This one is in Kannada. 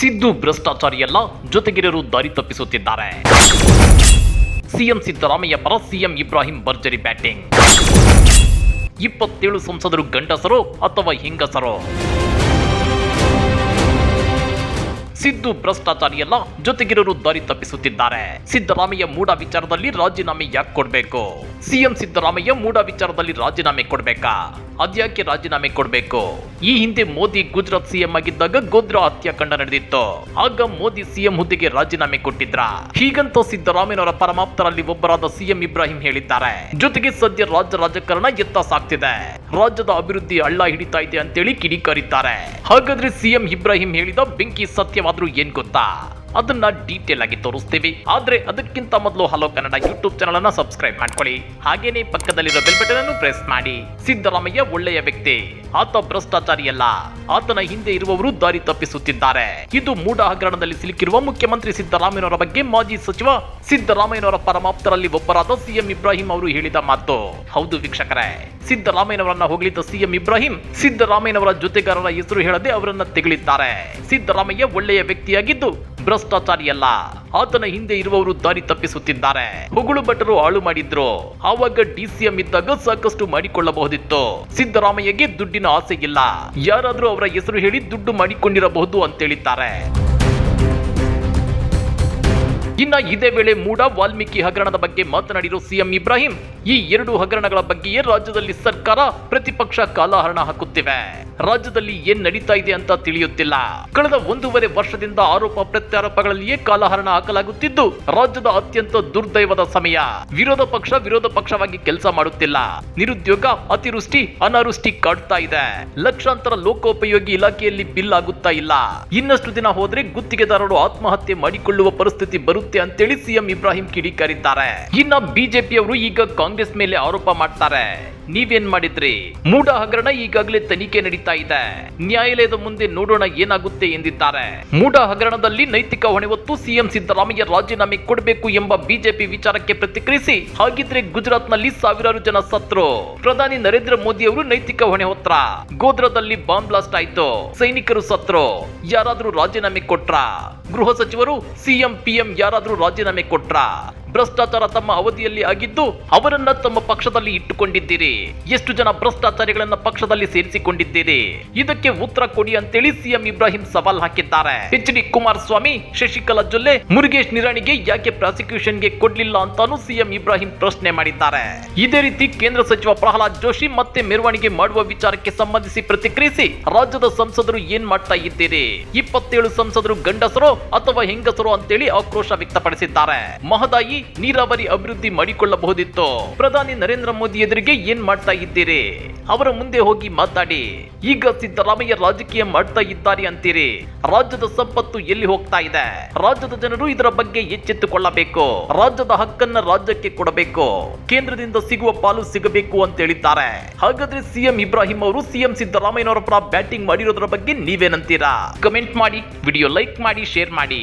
ಸಿದ್ದು ಭ್ರಷ್ಟಾಚಾರಿಯಲ್ಲ ಜೊತೆಗಿರರು ದಾರಿ ತಪ್ಪಿಸುತ್ತಿದ್ದಾರೆ. ಸಿಎಂ ಸಿದ್ದರಾಮಯ್ಯ ಪರ ಸಿಎಂ ಇಬ್ರಾಹಿಂ ಭರ್ಜರಿ ಬ್ಯಾಟಿಂಗ್. ಇಪ್ಪತ್ತೇಳು ಸಂಸದರು ಗಂಡಸರು ಅಥವಾ ಹೆಂಗಸರು? ಸಿದ್ದು ಭ್ರಷ್ಟಾಚಾರಿಯಲ್ಲ ಜೊತೆಗಿರೋರು ದಾರಿ ತಪ್ಪಿಸುತ್ತಿದ್ದಾರೆ. ಸಿದ್ದರಾಮಯ್ಯ ಮೂಡ ವಿಚಾರದಲ್ಲಿ ರಾಜೀನಾಮೆ ಯಾಕೆ ಕೊಡ್ಬೇಕು? ಸಿಎಂ ಸಿದ್ದರಾಮಯ್ಯ ಮೂಡ ವಿಚಾರದಲ್ಲಿ ರಾಜೀನಾಮೆ ಕೊಡ್ಬೇಕಾ? ಅದ್ಯಾಕೆ ರಾಜೀನಾಮೆ ಕೊಡ್ಬೇಕು? ಈ ಹಿಂದೆ ಮೋದಿ ಗುಜರಾತ್ ಸಿಎಂ ಆಗಿದ್ದಾಗ ಗೋದ್ರಾ ಹತ್ಯಾಕಾಂಡ ನಡೆದಿತ್ತು. ಆಗ ಮೋದಿ ಸಿಎಂ ಹುದ್ದೆಗೆ ರಾಜೀನಾಮೆ ಕೊಟ್ಟಿದ್ರ? ಹೀಗಂತ ಸಿದ್ದರಾಮಯ್ಯನವರ ಪರಮಾಪ್ತರಲ್ಲಿ ಒಬ್ಬರಾದ ಸಿಎಂ ಇಬ್ರಾಹಿಂ ಹೇಳಿದ್ದಾರೆ. ಜೊತೆಗೆ ಸದ್ಯ ರಾಜ್ಯ ರಾಜಕಾರಣ ಎತ್ತ ಸಾಗ್ತಿದೆ ರಾಜ್ಯದ ಅಭಿವೃದ್ಧಿ ಹಳ್ಳ ಹಿಡಿತಾ ಇದೆ ಅಂತೇಳಿ ಕಿಡಿಕಾರಿದ್ದಾರೆ. ಹಾಗಾದ್ರೆ ಸಿಎಂ ಇಬ್ರಾಹಿಂ ಹೇಳಿದ ಬೆಂಕಿ Quadro Yen Gota ಅದನ್ನ ಡೀಟೇಲ್ ಆಗಿ ತೋರಿಸ್ತೀವಿ. ಆದ್ರೆ ಅದಕ್ಕಿಂತ ಮೊದಲು ಹಲೋ ಕನ್ನಡ ಯೂಟ್ಯೂಬ್ ಚಾನಲ್ ಅನ್ನ ಸಬ್ಸ್ಕ್ರೈಬ್ ಮಾಡ್ಕೊಳ್ಳಿ. ಹಾಗೇನೆ ಪಕ್ಕದಲ್ಲಿರೋ ಬೆಲ್ ಬಟನ್ ಅನ್ನು ಪ್ರೆಸ್ ಮಾಡಿ. ಸಿದ್ದರಾಮಯ್ಯ ಒಳ್ಳೆಯ ವ್ಯಕ್ತಿ. ಆತ ಭ್ರಷ್ಟಾಚಾರಿಯಲ್ಲ. ಆತನ ಹಿಂದೆ ಇರುವವರು ದಾರಿ ತಪ್ಪಿಸುತ್ತಿದ್ದಾರೆ. ಇದು ಮೂಡ ಹಗರಣದಲ್ಲಿ ಸಿಲುಕಿರುವ ಮುಖ್ಯಮಂತ್ರಿ ಸಿದ್ದರಾಮಯ್ಯನವರ ಬಗ್ಗೆ ಮಾಜಿ ಸಚಿವ ಸಿದ್ದರಾಮಯ್ಯನವರ ಪರಮಾಪ್ತರಲ್ಲಿ ಒಬ್ಬರಾದ ಸಿಎಂ ಇಬ್ರಾಹಿಂ ಅವರು ಹೇಳಿದ ಮಾತು. ಹೌದು ವೀಕ್ಷಕರೇ, ಸಿದ್ದರಾಮಯ್ಯನವರನ್ನ ಹೋಗಲಿದ್ದ ಸಿಎಂ ಇಬ್ರಾಹಿಂ ಸಿದ್ದರಾಮಯ್ಯನವರ ಜೊತೆಗಾರರ ಹೆಸರು ಹೇಳದೆ ಅವರನ್ನ ತೆಗಳಿದ್ದಾರೆ ಸಿದ್ದರಾಮಯ್ಯ ಒಳ್ಳೆಯ ವ್ಯಕ್ತಿಯಾಗಿದ್ದು ಭ್ರಷ್ಟಾಚಾರಿಯಲ್ಲ. ಆತನ ಹಿಂದೆ ಇರುವವರು ದಾರಿ ತಪ್ಪಿಸುತ್ತಿದ್ದಾರೆ. ಹೊಗಳು ಭಟ್ಟರು ಹಾಳು ಮಾಡಿದ್ರು. ಆವಾಗ ಡಿಸಿಎಂ ಇದ್ದಾಗ ಸಾಕಷ್ಟು ಮಾಡಿಕೊಳ್ಳಬಹುದಿತ್ತು. ಸಿದ್ದರಾಮಯ್ಯಗೆ ದುಡ್ಡಿನ ಆಸೆ ಇಲ್ಲ ಯಾರಾದರೂ ಅವರ ಹೆಸರು ಹೇಳಿ ದುಡ್ಡು ಮಾಡಿಕೊಂಡಿರಬಹುದು ಅಂತೇಳಿದ್ದಾರೆ. ಇನ್ನ ಇದೇ ವೇಳೆ ಮೂಡ ವಾಲ್ಮೀಕಿ ಹಗರಣದ ಬಗ್ಗೆ ಮಾತನಾಡಿರೋ ಸಿಎಂ ಇಬ್ರಾಹಿಂ, ಈ ಎರಡು ಹಗರಣಗಳ ಬಗ್ಗೆಯೇ ರಾಜ್ಯದಲ್ಲಿ ಸರ್ಕಾರ ಪ್ರತಿಪಕ್ಷ ಕಾಲಹರಣ ಹಾಕುತ್ತಿವೆ. ರಾಜ್ಯದಲ್ಲಿ ಏನ್ ನಡೀತಾ ಇದೆ ಅಂತ ತಿಳಿಯುತ್ತಿಲ್ಲ. ಕಳೆದ ಒಂದೂವರೆ ವರ್ಷದಿಂದ ಆರೋಪ ಪ್ರತ್ಯಾರೋಪಗಳಲ್ಲಿಯೇ ಕಾಲಹರಣ ಹಾಕಲಾಗುತ್ತಿದ್ದು, ರಾಜ್ಯದ ಅತ್ಯಂತ ದುರ್ದೈವದ ಸಮಯ. ವಿರೋಧ ಪಕ್ಷ ವಿರೋಧ ಪಕ್ಷವಾಗಿ ಕೆಲಸ ಮಾಡುತ್ತಿಲ್ಲ. ನಿರುದ್ಯೋಗ, ಅತಿವೃಷ್ಟಿ, ಅನಾವೃಷ್ಟಿ ಕಾಡ್ತಾ ಇದೆ. ಲಕ್ಷಾಂತರ ಲೋಕೋಪಯೋಗಿ ಇಲಾಖೆಯಲ್ಲಿ ಬಿಲ್ ಆಗುತ್ತಾ ಇಲ್ಲ. ಇನ್ನಷ್ಟು ದಿನ ಹೋದ್ರೆ ಗುತ್ತಿಗೆದಾರರು ಆತ್ಮಹತ್ಯೆ ಮಾಡಿಕೊಳ್ಳುವ ಪರಿಸ್ಥಿತಿ ಬರುತ್ತೆ ಅಂತೇಳಿ ಸಿಎಂ ಇಬ್ರಾಹಿಂ ಕಿಡಿಕಾರಿದ್ದಾರೆ. ಇನ್ನ ಬಿಜೆಪಿಯವರು ಈಗ ಕಾಂಗ್ರೆಸ್ ಮೇಲೆ ಆರೋಪ ಮಾಡ್ತಾರೆ. ನೀವೇನ್ ಮಾಡಿದ್ರಿ? ಮೂಡ ಹಗರಣ ಈಗಾಗಲೇ ತನಿಖೆ ನಡೀತಾ ಇದೆ. ನ್ಯಾಯಾಲಯದ ಮುಂದೆ ನೋಡೋಣ ಏನಾಗುತ್ತೆ ಎಂದಿದ್ದಾರೆ. ಮೂಡ ಹಗರಣದಲ್ಲಿ ನೈತಿಕ ಹೊಣೆ ಹೊತ್ತು ಸಿಎಂ ಸಿದ್ದರಾಮಯ್ಯ ರಾಜೀನಾಮೆ ಕೊಡಬೇಕು ಎಂಬ ಬಿಜೆಪಿ ವಿಚಾರಕ್ಕೆ ಪ್ರತಿಕ್ರಿಯಿಸಿ ಹಾಗಿದ್ರೆ ಗುಜರಾತ್ನಲ್ಲಿ ಸಾವಿರಾರು ಜನ ಸತ್ರು. ಪ್ರಧಾನಿ ನರೇಂದ್ರ ಮೋದಿ ಅವರು ನೈತಿಕ ಹೊಣೆ ಹೊತ್ರ. ಗೋದ್ರದಲ್ಲಿ ಬಾಂಬ್ ಬ್ಲಾಸ್ಟ್ ಆಯ್ತು. ಸೈನಿಕರು ಸತ್ರು. ಯಾರಾದ್ರೂ ರಾಜೀನಾಮೆ ಕೊಟ್ರ? ಗೃಹ ಸಚಿವರು, ಸಿಎಂ, ಪಿಎಂ ಯಾರಾದ್ರೂ ರಾಜೀನಾಮೆ ಕೊಟ್ರ? ಭ್ರಷ್ಟಾಚಾರ ತಮ್ಮ ಅವಧಿಯಲ್ಲಿ ಆಗಿದ್ದು ಅವರನ್ನ ತಮ್ಮ ಪಕ್ಷದಲ್ಲಿ ಇಟ್ಟುಕೊಂಡಿದ್ದೀರಿ. ಎಷ್ಟು ಜನ ಭ್ರಷ್ಟಾಚಾರಿಗಳನ್ನ ಪಕ್ಷದಲ್ಲಿ ಸೇರಿಸಿಕೊಂಡಿದ್ದೀರಿ? ಇದಕ್ಕೆ ಉತ್ತರ ಕೊಡಿ ಅಂತೇಳಿ ಸಿಎಂ ಇಬ್ರಾಹಿಂ ಸವಾಲ್ ಹಾಕಿದ್ದಾರೆ. ಎಚ್ ಡಿ ಕುಮಾರಸ್ವಾಮಿ, ಶಶಿಕಲಾ ಜೊಲ್ಲೆ, ಮುರುಗೇಶ್ ನಿರಾಣಿಗೆ ಯಾಕೆ ಪ್ರಾಸಿಕ್ಯೂಷನ್ಗೆ ಕೊಡ್ಲಿಲ್ಲ ಅಂತಾನು ಸಿಎಂ ಇಬ್ರಾಹಿಂ ಪ್ರಶ್ನೆ ಮಾಡಿದ್ದಾರೆ. ಇದೇ ರೀತಿ ಕೇಂದ್ರ ಸಚಿವ ಪ್ರಹ್ಲಾದ್ ಜೋಶಿ ಮತ್ತೆ ಮೆರವಣಿಗೆ ಮಾಡುವ ವಿಚಾರಕ್ಕೆ ಸಂಬಂಧಿಸಿ ಪ್ರತಿಕ್ರಿಯಿಸಿ ರಾಜ್ಯದ ಸಂಸದರು ಏನ್ ಮಾಡ್ತಾ ಇದ್ದೀರಿ? ಇಪ್ಪತ್ತೇಳು ಸಂಸದರು ಗಂಡಸರು ಅಥವಾ ಹೆಂಗಸರು ಅಂತೇಳಿ ಆಕ್ರೋಶ ವ್ಯಕ್ತಪಡಿಸಿದ್ದಾರೆ. ಮಹದಾಯಿ ನೀರಾವರಿ ಅಭಿವೃದ್ಧಿ ಮಾಡಿಕೊಳ್ಳಬಹುದಿತ್ತು? ಪ್ರಧಾನಿ ನರೇಂದ್ರ ಮೋದಿ ಎದುರಿಗೆ ಏನ್ ಮಾಡ್ತಾ ಇದ್ದೀರಿ? ಅವರ ಮುಂದೆ ಹೋಗಿ ಮಾತಾಡಿ. ಈಗ ಸಿದ್ದರಾಮಯ್ಯ ರಾಜಕೀಯ ಮಾಡ್ತಾ ಇದ್ದಾರೆ ಅಂತೀರಿ. ರಾಜ್ಯದ ಸಂಪತ್ತು ಎಲ್ಲಿ ಹೋಗ್ತಾ ಇದೆ? ರಾಜ್ಯದ ಜನರು ಇದರ ಬಗ್ಗೆ ಎಚ್ಚೆತ್ತುಕೊಳ್ಳಬೇಕು. ರಾಜ್ಯದ ಹಕ್ಕನ್ನ ರಾಜ್ಯಕ್ಕೆ ಕೊಡಬೇಕು. ಕೇಂದ್ರದಿಂದ ಸಿಗುವ ಪಾಲು ಸಿಗಬೇಕು ಅಂತ ಹೇಳಿದ್ದಾರೆ. ಹಾಗಾದ್ರೆ ಸಿಎಂ ಇಬ್ರಾಹಿಂ ಅವರು ಸಿಎಂ ಸಿದ್ದರಾಮಯ್ಯನವರ ಪರ ಬ್ಯಾಟಿಂಗ್ ಮಾಡಿರೋದ್ರ ಬಗ್ಗೆ ನೀವೇನಂತೀರಾ? ಕಮೆಂಟ್ ಮಾಡಿ, ವಿಡಿಯೋ ಲೈಕ್ ಮಾಡಿ, ಶೇರ್ ಮಾಡಿ.